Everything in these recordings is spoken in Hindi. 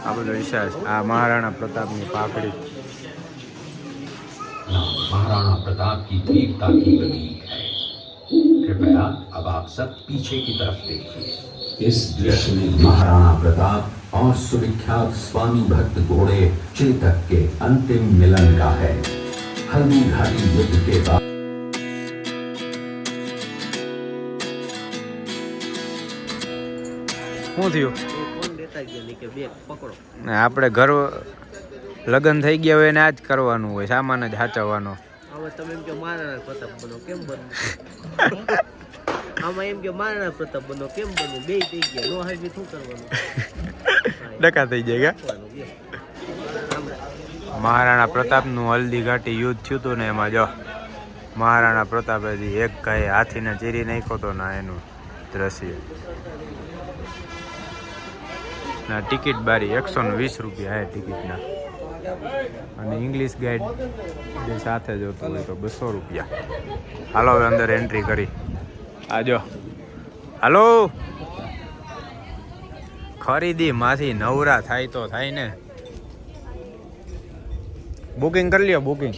આ બધો વિશ્વાસ આ મહારાણા પ્રતાપની પાકડી महाराणा प्रताप की वीरता की प्रतीक है कृपया अब आप सब पीछे की तरफ देखिए इस दृश्य में महाराणा प्रताप और सुविख्यात स्वामी भक्त घोड़े चेतक के अंतिम मिलन का है हल्दी घाटी युद्ध के बाद શું થયું આપણે ઘર લગ્ન થઈ ગયા હોય એને આ જ કરવાનું હોય સામાન જ સાચવવાનો હવે તમે એમ કે મહારાણા પ્રતાપ બનો કેમ બનવું? આમાં એમ કે મહારાણા પ્રતાપ બનો કેમ બનવું? બે થઈ ગયા નો હાજરી શું કરવાનું? ડકા થઈ જાય મહારાણા પ્રતાપનું હલ્દી ઘાટી યુદ્ધ થયું હતું ને એમાં જો મહારાણા પ્રતાપ જી એક ગાય હાથીને ચીરી નાખ્યો હતો ને એનું દ્રશ્ય. ના, ટિકિટ બારી એકસો ને વીસ રૂપિયા હે ટિકિટના. અને ઇંગ્લિશ ગાઈડ જે સાથે જોતું હોય તો બસો રૂપિયા. હાલો હવે અંદર એન્ટ્રી કરી. આજો હાલો. ખરીદી માંથી નવરા થાય તો થાય ને. બુકિંગ કરી લ્યો બુકિંગ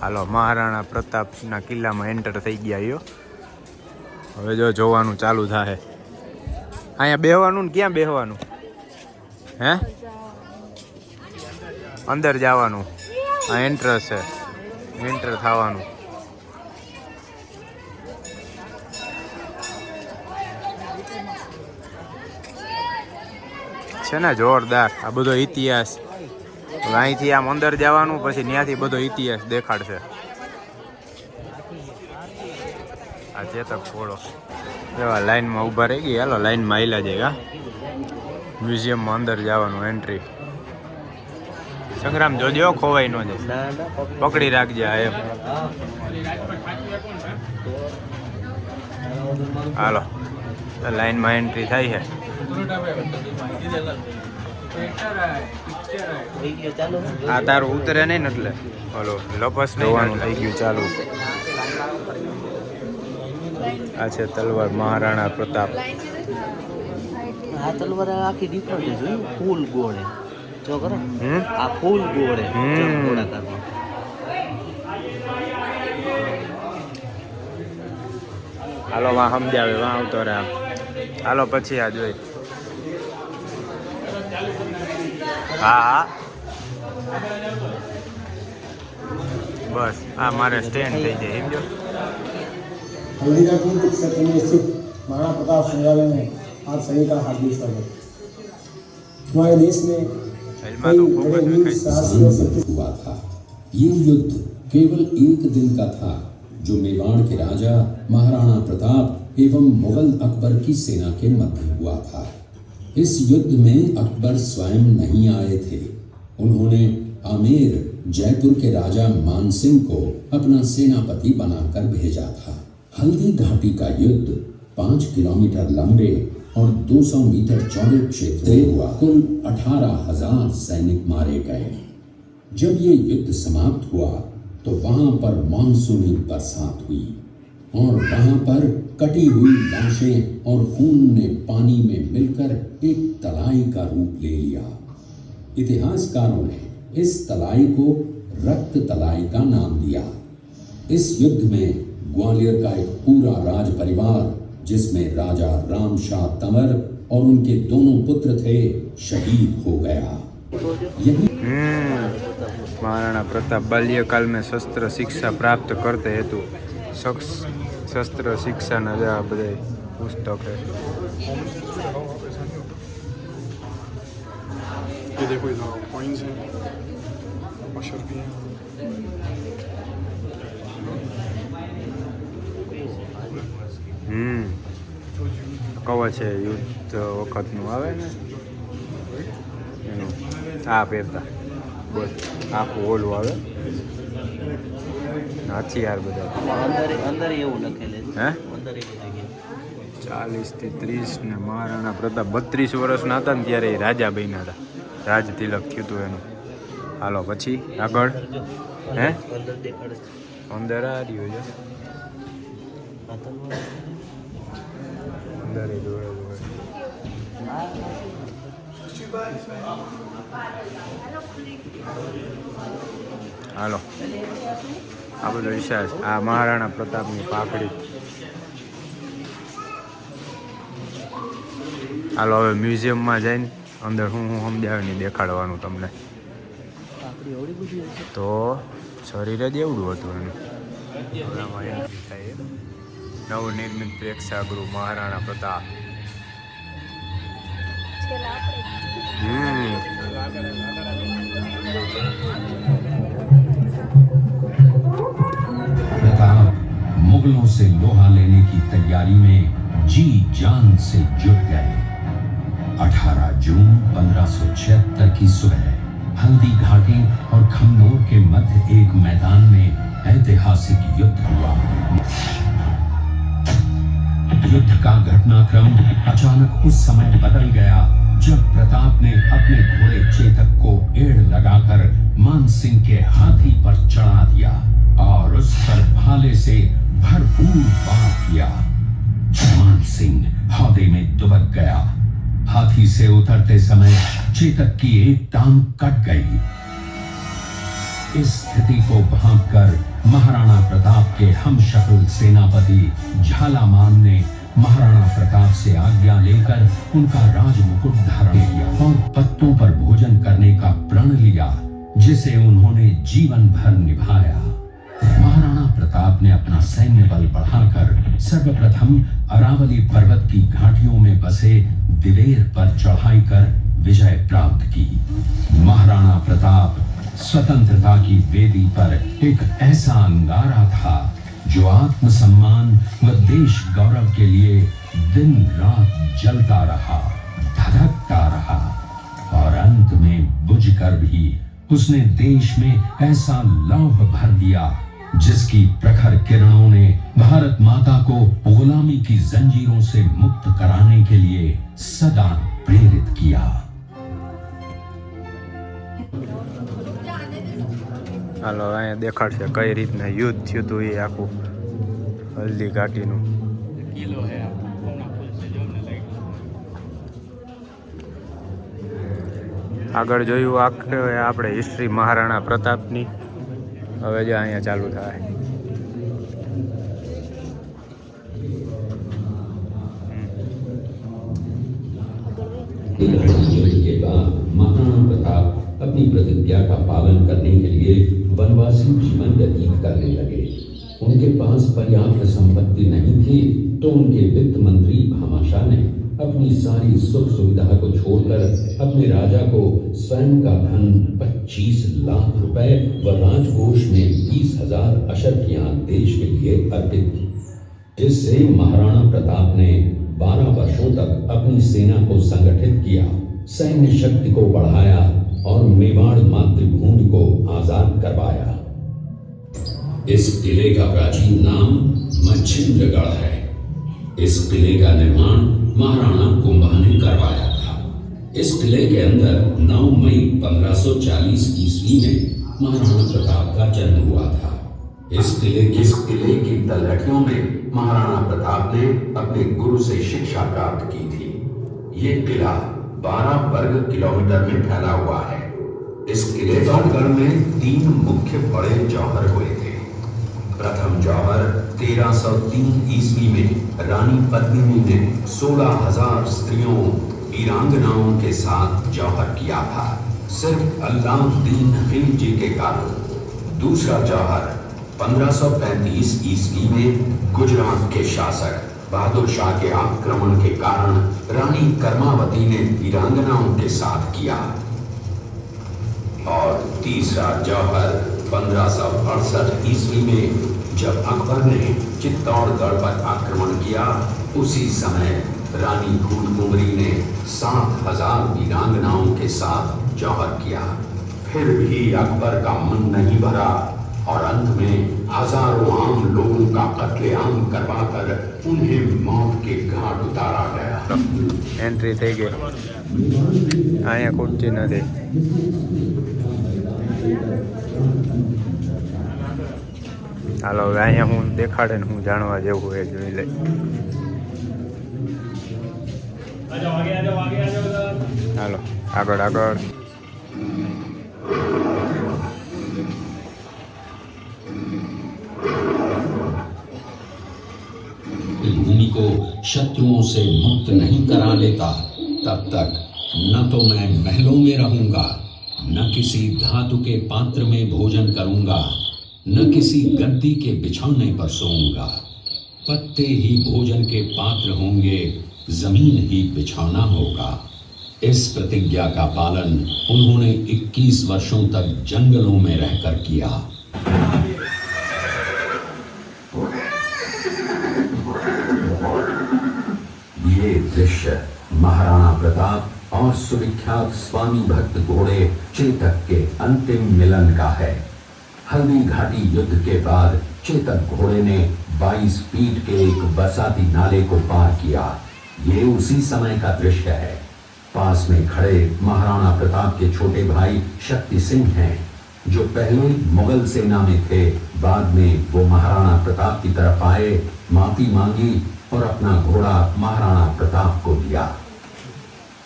હાલો, મહારાણા પ્રતાપના કિલ્લામાં એન્ટર થઈ ગયા યો. હવે જો જોવાનું ચાલુ થાય અહીંયા બેહવાનું ને ક્યાં બેહવાનું? હે? અંદર જવાનું. આ એન્ટર છે. એન્ટર થવાનું. છે ને જોરદાર. આ બધો ઇતિહાસ. અહીંથી આમ અંદર જવાનું, પછી ત્યાંથી બધો ઇતિહાસ દેખાડશે. આ ચેતક ફોડો. એવા લાઈનમાં ઊભા રહી ગઈ હાલો લાઈનમાં આવેલા જાય હા. મ્યુઝિયમમાં અંદર જવાનું એન્ટ્રી સંગ્રામ જોજો ખોવાઈ ન જાય. ના ના પકડી. રાખજે આ એમ. હાલો લાઈનમાં એન્ટ્રી થાય છે. આ તારું ઉતરે નહીં ને એટલે? હલો લપસ નહીં થઈ ગયું ચાલુ. આ છે તલવાર મહારાણા પ્રતાપ. આ તલવાર આખી ડિફરન્ટ છે જોયું? ફૂલ ગોળે. જો કરો. આ ફૂલ ગોળે. ગોળાકારમાં. હાલો વાં સમજાવે વાં આવતો હાલો પછી આ જોઈ. હા હા. બસ આ મારે સ્ટેન્ડ થઈ જાય સમજો? हल्दीरापुर क्षेत्र में स्थित महाराणा प्रताप संग्रहालय में आप सभी का हार्दिक स्वागत। हमारे देश में हुआ था। ये युद्ध केवल एक दिन का था जो मेवाड़ के राजा महाराणा प्रताप एवं मुगल अकबर की सेना के मध्य हुआ था। इस युद्ध में अकबर स्वयं नहीं आए थे। उन्होंने आमेर जयपुर के राजा मानसिंह को अपना सेनापति बनाकर भेजा था। हल्दी घाटी का युद्ध पाँच किलोमीटर लंबे और 200 मीटर चौड़े क्षेत्र से हुआ। कुल अठारह हज़ार सैनिक मारे गए। जब ये युद्ध समाप्त हुआ तो वहाँ पर मानसूनी बरसात हुई और वहाँ पर कटी हुई लाशें और खून ने पानी में मिलकर एक तलाई का रूप ले लिया। इतिहासकारों ने इस तलाई को रक्त तलाई का नाम दिया। इस युद्ध में ग्वालियर का एक पूरा राज परिवार जिसमें राजा राम शाह तंवर और उनके दोनों पुत्र थे शहीद हो गया। यही हम्म। महाराणा प्रताप बाल्यकाल में शस्त्र शिक्षा प्राप्त करते हेतु शस्त्र शिक्षा न जा पुस्तक है। ये देखो इधर कॉइन्स हैं हैं। હમ. કવચ છે યુદ્ધ વખતનું. આવે ને? એનું. આ પહેરતા. બસ. આખું ઓલું આવે. ને યાર બધા. અંદર એવું લખેલું હે? અંદર એવું ચાલીસથી ત્રીસ ને મહારાણા પ્રતાપ બત્રીસ વર્ષના હતા ને ત્યારે એ રાજા બન્યા હતા. રાજ તિલક થયું હતું એનું. હાલો પછી આગળ. હે? અંદર આ રહ્યું છે. અંદર હાલો. આ બધો વિશ્વાસ આ મહારાણા પ્રતાપની પાકડી હાલો, હવે મ્યુઝિયમમાં જઈને અંદર હું હું સમજાવીને દેખાડવાનું તમને. તો શરીર જ એવડું હતું એનું. નવનિર્મિત પ્રેક્ષાગૃહ મહારાણા પ્રતાપ હમ प्रताप मुगलों से लोहा लेने की तैयारी में जी जान से जुट गए 18 जून 1576 की सुबह हल्दी घाटी और खमनोर के मध्य एक मैदान में ऐतिहासिक युद्ध हुआ युद्ध का घटनाक्रम अचानक उस समय बदल गया, जब प्रताप ने अपने घोड़े चेतक को एड़ लगाकर मान सिंह के हाथी पर चढ़ा दिया और उस पर भाले से भरपूर वार किया। मान सिंह हौदे में दुबक गया। हाथी से उतरते समय चेतक की एक टांग कट गई। इस स्थिति को भांपकर महाराणा प्रताप के हम शक्ल सेनापति झालामान ने महाराणा प्रताप से आज्ञा लेकर उनका राज मुकुट धारण किया और पत्तों पर भोजन करने का प्रण लिया, जिसे उन्होंने जीवन भर निभाया। महाराणा प्रताप ने अपना सैन्य बल बढ़ाकर सर्वप्रथम अरावली पर्वत की घाटियों में बसे दिलेर पर चढ़ाई कर विजय प्राप्त की। महाराणा प्रताप स्वतंत्रता की वेदी पर एक ऐसा अंगारा था जो आत्मसम्मान व देश गौरव के लिए दिन रात जलता रहा, धड़कता रहा, और अंत में बुझकर भी उसने देश में ऐसा लौह भर दिया, जिसकी प्रखर किरणों ने भारत माता को गुलामी की जंजीरों से मुक्त कराने के लिए सदा प्रेरित किया। હાલો અહીંયા દેખાડશે કઈ રીતના યુદ્ધ થયું હતું એ આખું હલ્દી ઘાટીનું. આગળ જોયું આખરે આપણે હિસ્ટ્રી મહારાણા પ્રતાપની. હવે જે અહીંયા ચાલુ થાય. Thank you. अपनी प्रतिज्ञा का पालन करने के लिए वनवासी जीवन व्यतीत करने लगे। उनके पास पर्याप्त संपत्ति नहीं थी तो उनके वित्त मंत्री भामाशाह ने अपनी सारी सुख सुविधा को छोड़कर अपने राजा को स्वयं का धन 25 लाख रुपए व राजकोष में बीस हज़ार अशर्फियाँ देश के लिए अर्पित की, जिससे महाराणा प्रताप ने 12 वर्षों तक अपनी सेना को संगठित किया, सैन्य शक्ति को बढ़ाया और मेवाड़ मातृभूमि को आज़ाद करवाया। इस किले का प्राचीन नाम मच्छिंद्रगढ़ है। इस किले का निर्माण महाराणा कुंभा ने करवाया था। इस किले के अंदर 9 मई 1540 ईस्वी में महाराणा प्रताप का जन्म हुआ था। इस किले की किले की तलहटियों में महाराणा प्रताप ने अपने गुरु से शिक्षा प्राप्त की थी। ये किला 12 वर्ग किलोमीटर में फैला हुआ है। इस किले गढ़ में तीन मुख्य बड़े जौहर हुए थे। प्रथम जौहर 1303 ईस्वी में रानी पद्मिनी ने 16,000 स्त्रियों वीरांगनाओं के साथ जौहर किया था। सिर्फ़ अल्लाउद्दीन खिलजी के कारण दूसरा जौहर 1535 ईस्वी में गुजरात के शासक बहादुर शाह के आक्रमण के कारण रानी कर्मावती ने वीरांगनाओं के साथ किया। और तीसरा जौहर पंद्रह ईस्वी में जब अकबर ने चित्तौड़गढ़ पर आक्रमण किया, उसी समय रानी फूलकुमरी ने सात हज़ार वीरांगनाओं के साथ जौहर किया। फिर भी अकबर का मन नहीं भरा और अंत में हजारों आम लोगों का कत्लेआम करवाकर उन्हें मौत के घाट उतारा गया એન્ટ્રી થઈ ગઈ અહીંયા ખુરચી નથી હાલો હવે અહીંયા હું દેખાડે ને હું જાણવા જેવું એ જોઈ લઈ હાલો આગળ આગળ को शत्रुओं से मुक्त नहीं करा लेता, तब तक न तो मैं महलों में रहूँगा, न किसी धातु के पात्र में भोजन करूँगा, न किसी गद्दी के बिछौने पर सोऊँगा। पत्ते ही भोजन के पात्र होंगे, ज़मीन ही बिछौना होगा। इस प्रतिज्ञा का पालन उन्होंने 21 वर्षों तक जंगलों में रहकर किया ये दृश्य महाराणा प्रताप और सुविख्यात स्वामी भक्त घोड़े चेतक के अंतिम मिलन का है। हल्दी घाटी युद्ध के बाद चेतक घोड़े ने 22 फीट के एक बरसाती नाले को पार किया। ये उसी समय का दृश्य है। पास में खड़े महाराणा प्रताप के छोटे भाई शक्ति सिंह हैं, जो पहले मुगल सेना में थे, बाद में वो महाराणा प्रताप की तरफ़ आए, माफ़ी मांगी और अपना घोड़ा महाराणा प्रताप को दिया।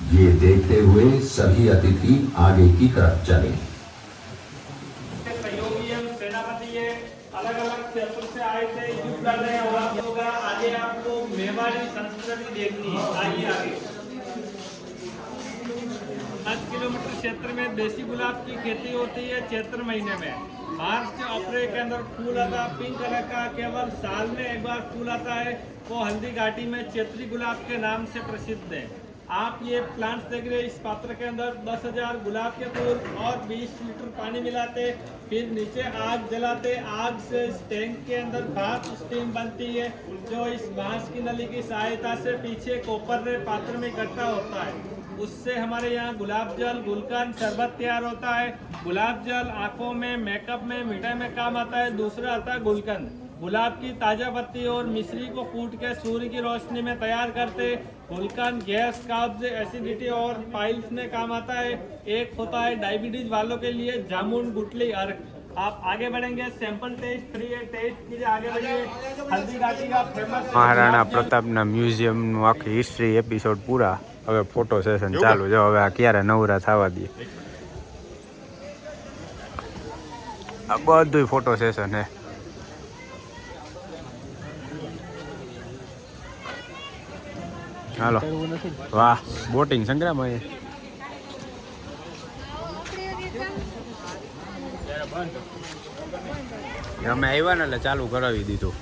ये देखते हुए सभी अतिथि आगे की तरफ़ चले। अलग अलग क्षेत्र आगे आपको पाँच किलोमीटर क्षेत्र में देसी गुलाब की खेती होती है चैत्र महीने में। मार्च अप्रैल के अंदर फूल आता पिंक कलर का, केवल साल में एक बार फूल आता है। वो हल्दी घाटी में चैत्री गुलाब के नाम से प्रसिद्ध है। आप ये प्लांट्स देख रहे इस पात्र के अंदर दस हज़ार गुलाब के फूल और 20 लीटर पानी मिलाते, फिर नीचे आग जलाते। आग से इस टैंक के अंदर भाप स्टीम बनती है, जो इस बाँस की नली की सहायता से पीछे कोपर रे पात्र में इकट्ठा होता है। उससे हमारे यहाँ गुलाब जल, गुलकंद शरबत तैयार होता है। गुलाब जल आँखों में मेकअप में मिठाई में काम आता है। दूसरा आता है गुलकंद। गुलाब की ताजा पत्ती और मिश्री को कूट के सूर्य की रोशनी में तैयार करते गुलकंद गैस कब्ज एसिडिटी और पाइल्स में काम आता है एक होता है डायबिटीज वालों के लिए जामुन गुटली अर्क आप आगे बढ़ेंगे सैंपल टेस्ट फ्री है टेस्ट कीजिए आगे बढ़िए हल्दी घाटी का फेमस મહારાણા પ્રતાપના મ્યુઝિયમનું આખી હિસ્ટ્રી એપિસોડ પૂરા હવે ફોટો સેશન ચાલુ જો હવે આ ક્યારે નવરા થવા દઈએ આ બધું ફોટો સેશન હે હાલો. વાહ બોટિંગ સંગ્રામ અમે આવ્યા ને એટલે ચાલુ કરાવી દીધું.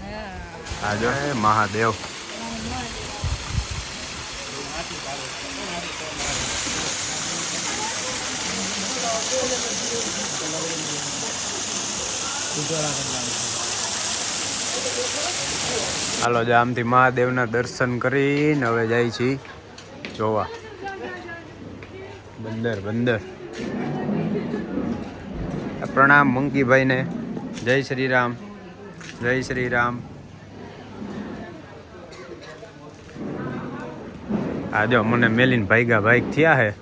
આ જો મહાદેવ. હાલો, જ, આમથી મહાદેવના દર્શન કરીને હવે જાય છીએ જોવા. બંદર બંદર. પ્રણામ મંકીભાઈને. જય શ્રી રામ. જય શ્રી રામ. આ જો, મને મેલીન ભાઈગા ભાઈક થયા હે.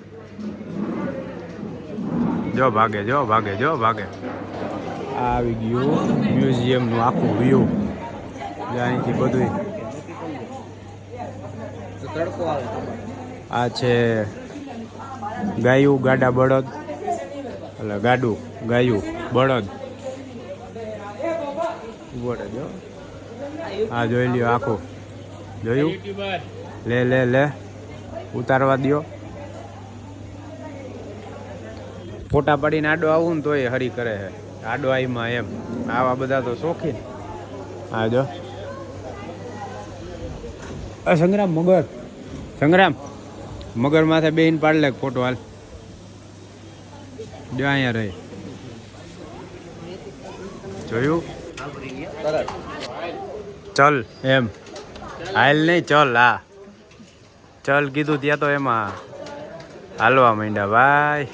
જો ભાગે જો ભાગે જો ભાગે. આવી ગયું મ્યુઝિયમનું આખું વ્યૂ અહીંથી બધું આ છે ગાયું ગાડા બળદ. એટલે ગાડું ગાયું બળદ. બળદ આ જોઈ લ્યો આખું. જોયું? લે લે લે. ઉતારવા દ્યો. ફોટા પાડીને આડો આવું ને તોય હરી કરે છે. આડો આઈમાં એમ. આવા બધા તો શોખીન. આ જો. અ સંગ્રામ મગર. સંગ્રામ? મગર માથે બેહીને પાડ લે ફોટો હાલ. જો અહીંયા રહી. જોયું? ચલ, એમ. હાલ નહીં, ચલ, હા. ચલ કીધું ત્યાં તો એમાં હાલવા માંડ્યા, ભાઈ.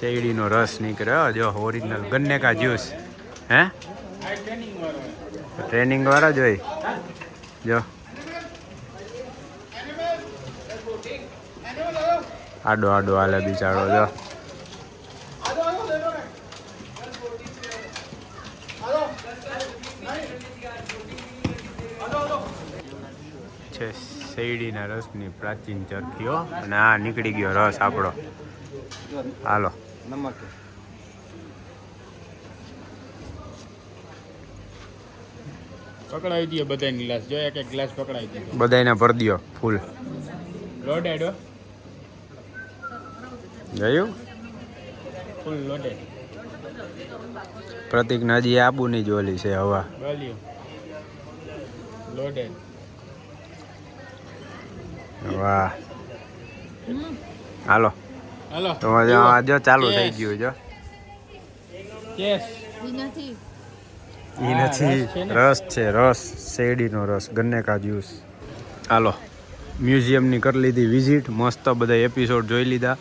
શેરડીનો રસ નીકળ્યો, જો ઓરિજિનલ ગન્ને કા જ્યુસ હે? ટ્રેનિંગ વાળા જોઈ. જો. આડો આડો હાલે બિચારો જો. છે શેરડીના રસની પ્રાચીન ચરખીઓ અને આ નીકળી ગયો રસ આપણો. હાલો. નમક પકડાવી દઈએ બધાની ગ્લાસ. જો એક એક ગ્લાસ પકડાવી દઈએ બધાને ભર દ્યો ફૂલ. રોડ હો જોયું ફૂલ લોડેડ પ્રતિક નજી આબુની જ ઓલી છે હવા. લોડેડ વાહ. હાલો. હાલો. તો આ જો ચાલુ થઈ ગયું જો. ચેસ ઈ નથી. રસ છે રસ શેરડીનો રસ ગન્ને કા જ્યુસ. હાલો. મ્યુઝિયમની કરી લીધી વિઝિટ. મસ્ત બધા એપિસોડ જોઈ લીધા.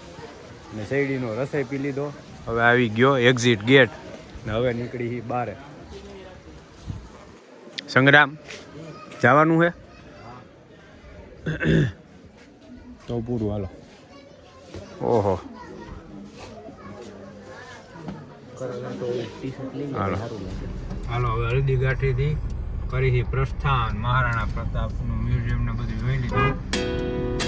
ને શેરડીનો રસે પી લીધો. હવે આવી ગયો એક્ઝિટ ગેટ ને હવે નીકળી બારે. સંગ્રામ, જવાનું છે તો પૂરું હાલો. ઓહો. હાલો. હવે હલ્દી ગાંઠીથી ફરીથી પ્રસ્થાન. મહારાણા પ્રતાપનું મ્યુઝિયમ ને બધું જોઈ લીધું.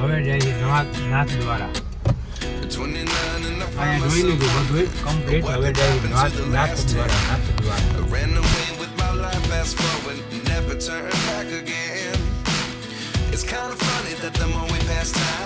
હવે જઈએ નાથ નાથ દ્વારા અહીંયા જોઈ લીધું બધું કમ્પ્લીટ હવે જઈએ નાથ નાથ દ્વારા નાથ દ્વારા Ran away with my life, fast forward, never turn back again. It's kind of funny that the more we pass time.